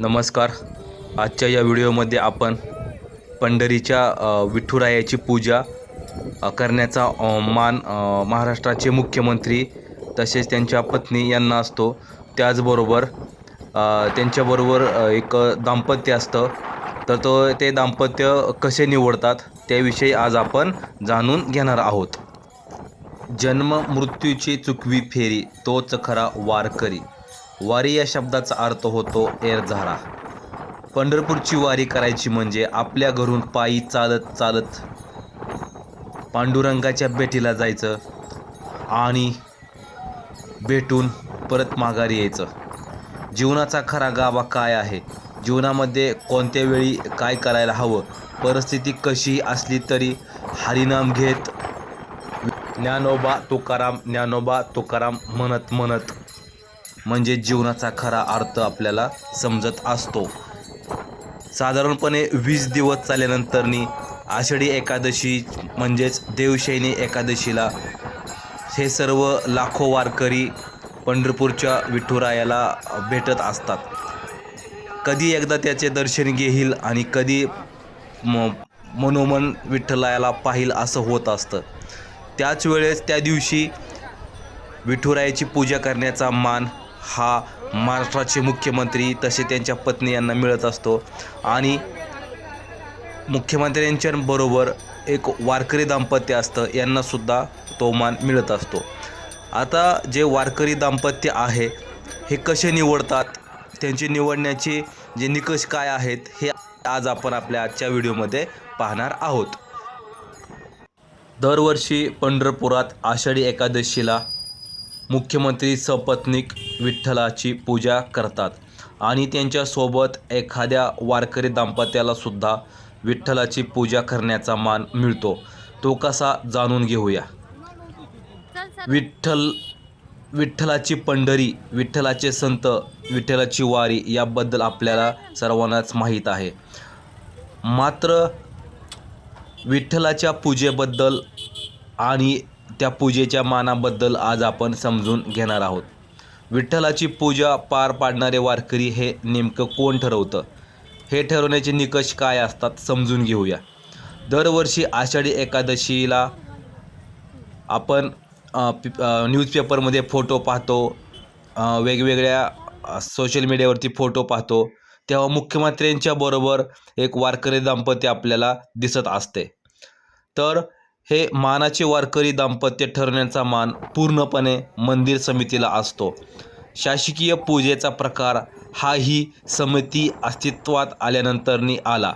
नमस्कार. आजच्या या व्हिडिओमध्ये आपण पंढरीच्या अ, विठुरायाची पूजा करण्याचा मान महाराष्ट्राचे मुख्यमंत्री तसेच त्यांच्या पत्नी यांना असतो. त्याचबरोबर त्यांच्याबरोबर एक दाम्पत्य असतं. तर तो ते दाम्पत्य कसे निवडतात त्याविषयी आज आपण जाणून घेणार आहोत. जन्म मृत्यूची चुकवी फेरी तोच खरा वारकरी. वारी या शब्दाचा अर्थ होतो एरझारा. पंढरपूरची वारी करायची म्हणजे आपल्या घरून पायी चालत चालत पांडुरंगाच्या भेटीला जायचं आणि भेटून परत माघारी यायचं. जीवनाचा खरा गाभा काय आहे? जीवनामध्ये कोणत्या वेळी काय करायला हवं? परिस्थिती कशी असली तरी हरिनाम घेत ज्ञानोबा तुकाराम ज्ञानोबा तुकाराम म्हणत म्हणत म्हणजे जीवनाचा खरा अर्थ आपल्याला समजत असतो. साधारणपणे वीस दिवस चालल्यानंतरनी आषाढी एकादशी म्हणजेच देवशैनी एकादशीला हे सर्व लाखो वारकरी पंढरपूरच्या विठुरायाला भेटत असतात. कधी एकदा त्याचे दर्शन घेईल आणि कधी म मनोमन विठ्ठलायाला पाहिल असं होत असतं. त्याच वेळेस त्या दिवशी विठुरायाची पूजा करण्याचा मान हा महाराष्ट्राचे मुख्यमंत्री तसे त्यांच्या पत्नी यांना मिळत असतो. आणि मुख्यमंत्र्यांच्या बरोबर एक वारकरी दाम्पत्य असतं यांनासुद्धा तो मान मिळत असतो. आता जे वारकरी दाम्पत्य आहे हे कसे निवडतात? त्यांची निवडण्याचे जे निकष काय आहेत हे आज आपण आपल्या आजच्या व्हिडिओमध्ये पाहणार आहोत. दरवर्षी पंढरपुरात आषाढी एकादशीला मुख्यमंत्री सपत्नीक विठ्ठलाची पूजा करतात आणि त्यांच्यासोबत एखाद्या वारकरी दाम्पत्याला सुद्धा विठ्ठलाची पूजा करण्याचा मान मिळतो. तो कसा जाणून घेऊया? विठ्ठल विठ्ठलाची पंढरी विठ्ठलाचे संत विठ्ठलाची वारी याबद्दल आपल्याला सर्वांनाच माहीत आहे. मात्र विठ्ठलाच्या पूजेबद्दल आणि त्या पूजेच्या मानाबद्दल आज आपण समजून घेणार आहोत. विठ्ठलाची पूजा पार पाडणारे वारकरी हे नेमकं कोण ठरवतं? हे ठरवण्याचे निकष काय असतात समजून घेऊया. दरवर्षी आषाढी एकादशीला आपण पि- न्यूजपेपरमध्ये फोटो पाहतो. वेगवेगळ्या सोशल मीडियावरती फोटो पाहतो. तेव्हा मुख्यमंत्र्यांच्या बरोबर एक वारकरी दाम्पत्य आपल्याला दिसत असते. तर हे मानाचे वारकरी दाम्पत्य ठरण्याचा मान पूर्णपणे मंदिर समितीला असतो. शासकीय पूजेचा प्रकार हाही समिती अस्तित्वात आल्यानंतरनी आला.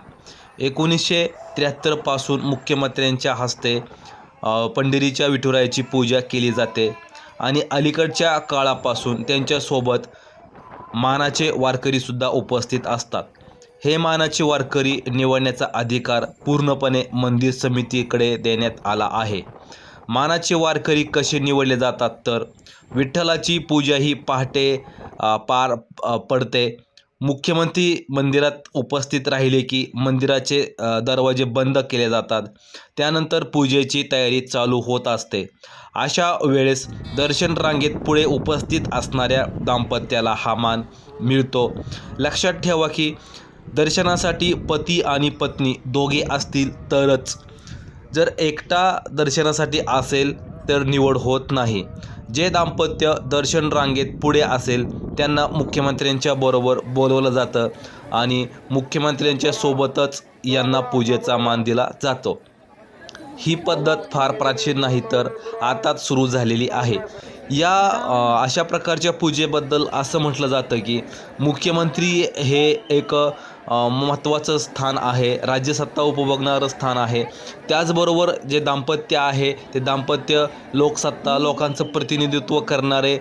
एकोणीसशे त्र्याहत्तरपासून मुख्यमंत्र्यांच्या हस्ते पंढरीच्या विठुरायाची पूजा केली जाते आणि अलीकडच्या काळापासून त्यांच्यासोबत मानाचे वारकरीसुद्धा उपस्थित असतात. हे मानाचे वारकरी निवडण्याचा अधिकार पूर्णपणे मंदिर समितीकडे देण्यात आला आहे. मानाचे वारकरी कसे निवडले जातात तर विठ्ठलाची पूजा ही पहाटे पार पडते. मुख्यमंत्री मंदिरात उपस्थित राहिले की मंदिराचे दरवाजे बंद केले जातात. त्यानंतर पूजेची तयारी चालू होत असते. अशा वेळेस दर्शन रांगेत पुढे उपस्थित असणाऱ्या दाम्पत्याला हा मान मिळतो. लक्षात ठेवा की दर्शनासाठी पती आणि पत्नी दोघे असतील तरच. जर एकटा दर्शनासाठी असेल तर निवड होत नाही. जे दाम्पत्य दर्शन रांगेत पुढे असेल त्यांना मुख्यमंत्र्यांच्या बरोबर बोलवलं जातं आणि मुख्यमंत्र्यांच्या सोबतच यांना पूजेचा मान दिला जातो. ही पद्धत फार प्राचीन नाही तर आताच सुरू झालेली आहे. या अशा प्रकारच्या पूजेबद्दल असं म्हटलं जातं की मुख्यमंत्री हे एक महत्त्वाचं स्थान आहे. राज्यसत्ता उपभोगणारं स्थान आहे. त्याचबरोबर जे दाम्पत्य आहे ते दाम्पत्य लोकसत्ता लोकांचं प्रतिनिधित्व करणारे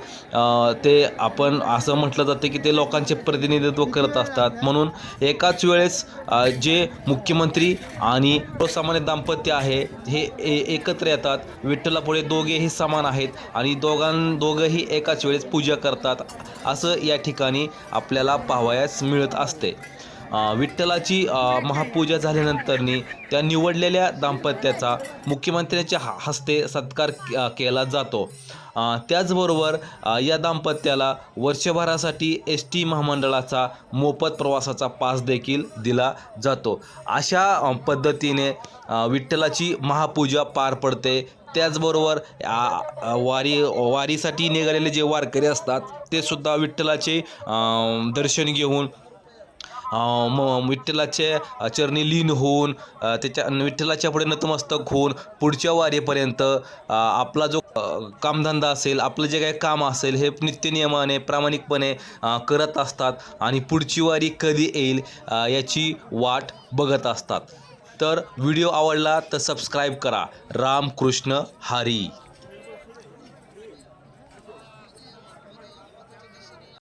ते आपण असं म्हटलं जातं की ते लोकांचे प्रतिनिधित्व करत असतात. म्हणून एकाच वेळेस जे मुख्यमंत्री आणि सामान्य दाम्पत्य आहे हे ए एकत्र येतात. विठ्ठलापुढे दोघेही समान आहेत आणि दोघां दोघंही एकाच वेळेस पूजा करतात. असं या ठिकाणी आपल्याला पाहावयास मिळत असते. विठ्ठलाची महापूजा झाल्यानंतरनी त्या निवडलेल्या दाम्पत्याचा मुख्यमंत्र्यांच्या हा- हस्ते सत्कार केला जातो. त्याचबरोबर या दाम्पत्याला वर्षभरासाठी एस टी महामंडळाचा मोफत प्रवासाचा पास देखील दिला जातो. अशा पद्धतीने विठ्ठलाची महापूजा पार पडते. त्याचबरोबर वारी वारीसाठी निघालेले जे वारकरी असतात ते सुद्धा विठ्ठलाचे दर्शन घेऊन म विठ्ठलाचे चरणी लीन होऊन त्याच्या विठ्ठलाच्या पुढे नतमस्तक होऊन पुढच्या वारीपर्यंत आपला जो कामधंदा असेल आपलं जे काही काम असेल हे नित्यनियमाने प्रामाणिकपणे करत असतात आणि पुढची वारी कधी येईल याची वाट बघत असतात. तर व्हिडिओ आवडला तर सबस्क्राईब करा. रामकृष्ण हरी.